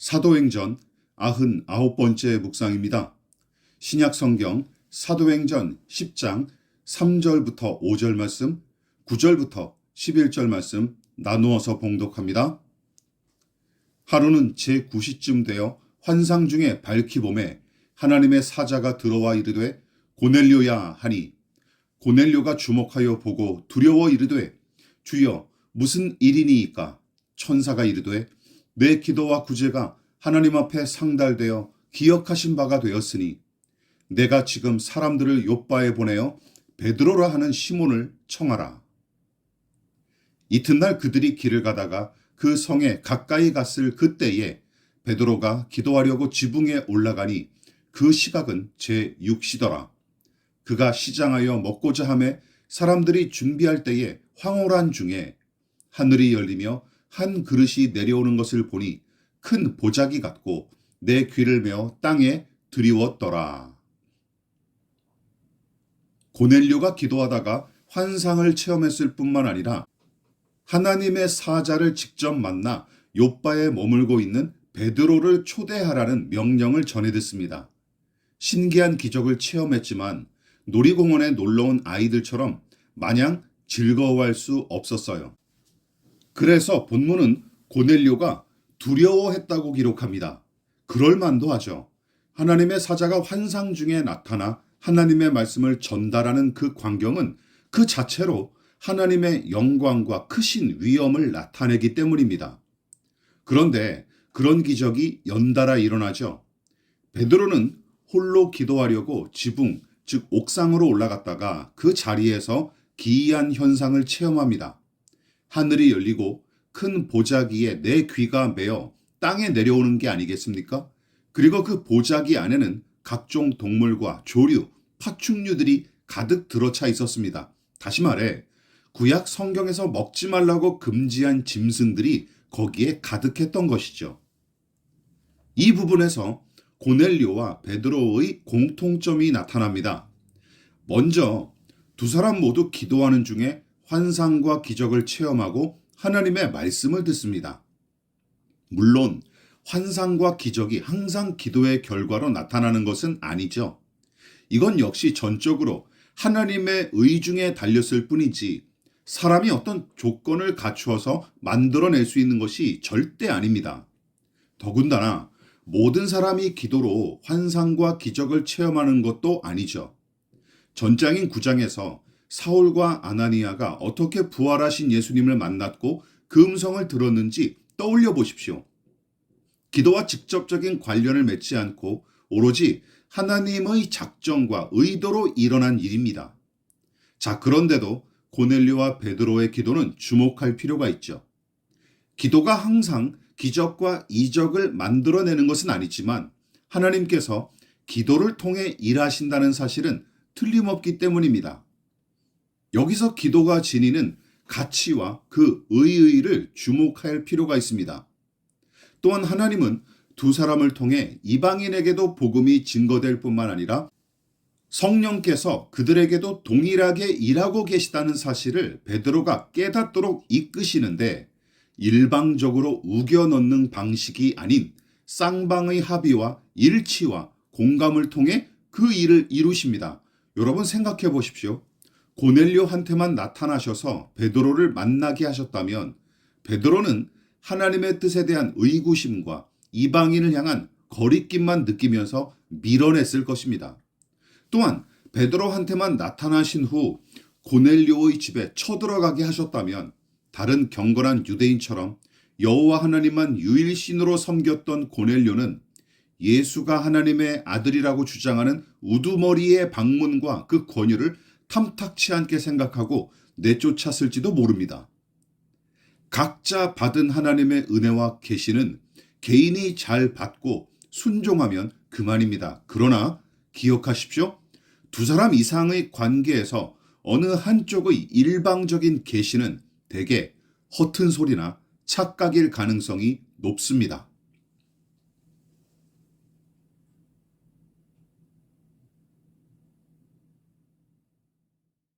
사도행전 99번째 묵상입니다. 신약 성경 사도행전 10장 3절부터 5절 말씀, 9절부터 11절 말씀 나누어서 봉독합니다. 하루는 제 9시쯤 되어 환상 중에 밝히 봄에 하나님의 사자가 들어와 이르되 고넬료야 하니 고넬료가 주목하여 보고 두려워 이르되 주여 무슨 일이니이까 천사가 이르되 내 기도와 구제가 하나님 앞에 상달되어 기억하신 바가 되었으니 내가 지금 사람들을 요바에 보내어 베드로라 하는 시몬을 청하라. 이튿날 그들이 길을 가다가 그 성에 가까이 갔을 그때에 베드로가 기도하려고 지붕에 올라가니 그 시각은 제 6시더라. 그가 시장하여 먹고자 하매 사람들이 준비할 때에 황홀한 중에 하늘이 열리며 한 그릇이 내려오는 것을 보니 큰 보자기 같고 내 귀를 메어 땅에 드리웠더라. 고넬료가 기도하다가 환상을 체험했을 뿐만 아니라 하나님의 사자를 직접 만나 요바에 머물고 있는 베드로를 초대하라는 명령을 전해 듣습니다. 신기한 기적을 체험했지만 놀이공원에 놀러 온 아이들처럼 마냥 즐거워할 수 없었어요. 그래서 본문은 고넬료가 두려워했다고 기록합니다. 그럴 만도 하죠. 하나님의 사자가 환상 중에 나타나 하나님의 말씀을 전달하는 그 광경은 그 자체로 하나님의 영광과 크신 위엄을 나타내기 때문입니다. 그런데 그런 기적이 연달아 일어나죠. 베드로는 홀로 기도하려고 지붕, 즉 옥상으로 올라갔다가 그 자리에서 기이한 현상을 체험합니다. 하늘이 열리고 큰 보자기에 내 귀가 메어 땅에 내려오는 게 아니겠습니까? 그리고 그 보자기 안에는 각종 동물과 조류, 파충류들이 가득 들어차 있었습니다. 다시 말해, 구약 성경에서 먹지 말라고 금지한 짐승들이 거기에 가득했던 것이죠. 이 부분에서 고넬료와 베드로의 공통점이 나타납니다. 먼저 두 사람 모두 기도하는 중에 환상과 기적을 체험하고 하나님의 말씀을 듣습니다. 물론 환상과 기적이 항상 기도의 결과로 나타나는 것은 아니죠. 이건 역시 전적으로 하나님의 의중에 달렸을 뿐이지 사람이 어떤 조건을 갖추어서 만들어낼 수 있는 것이 절대 아닙니다. 더군다나 모든 사람이 기도로 환상과 기적을 체험하는 것도 아니죠. 전장인 9장에서 사울과 아나니아가 어떻게 부활하신 예수님을 만났고 그 음성을 들었는지 떠올려 보십시오. 기도와 직접적인 관련을 맺지 않고 오로지 하나님의 작정과 의도로 일어난 일입니다. 자, 그런데도 고넬료와 베드로의 기도는 주목할 필요가 있죠. 기도가 항상 기적과 이적을 만들어내는 것은 아니지만 하나님께서 기도를 통해 일하신다는 사실은 틀림없기 때문입니다. 여기서 기도가 지니는 가치와 그 의의를 주목할 필요가 있습니다. 또한 하나님은 두 사람을 통해 이방인에게도 복음이 증거될 뿐만 아니라 성령께서 그들에게도 동일하게 일하고 계시다는 사실을 베드로가 깨닫도록 이끄시는데 일방적으로 우겨 넣는 방식이 아닌 쌍방의 합의와 일치와 공감을 통해 그 일을 이루십니다. 여러분 생각해 보십시오. 고넬료한테만 나타나셔서 베드로를 만나게 하셨다면 베드로는 하나님의 뜻에 대한 의구심과 이방인을 향한 거리낌만 느끼면서 밀어냈을 것입니다. 또한 베드로한테만 나타나신 후 고넬료의 집에 쳐들어가게 하셨다면 다른 경건한 유대인처럼 여호와 하나님만 유일신으로 섬겼던 고넬료는 예수가 하나님의 아들이라고 주장하는 우두머리의 방문과 그 권유를 탐탁치 않게 생각하고 내쫓았을지도 모릅니다. 각자 받은 하나님의 은혜와 계시는 개인이 잘 받고 순종하면 그만입니다. 그러나 기억하십시오. 두 사람 이상의 관계에서 어느 한쪽의 일방적인 계시는 대개 허튼 소리나 착각일 가능성이 높습니다.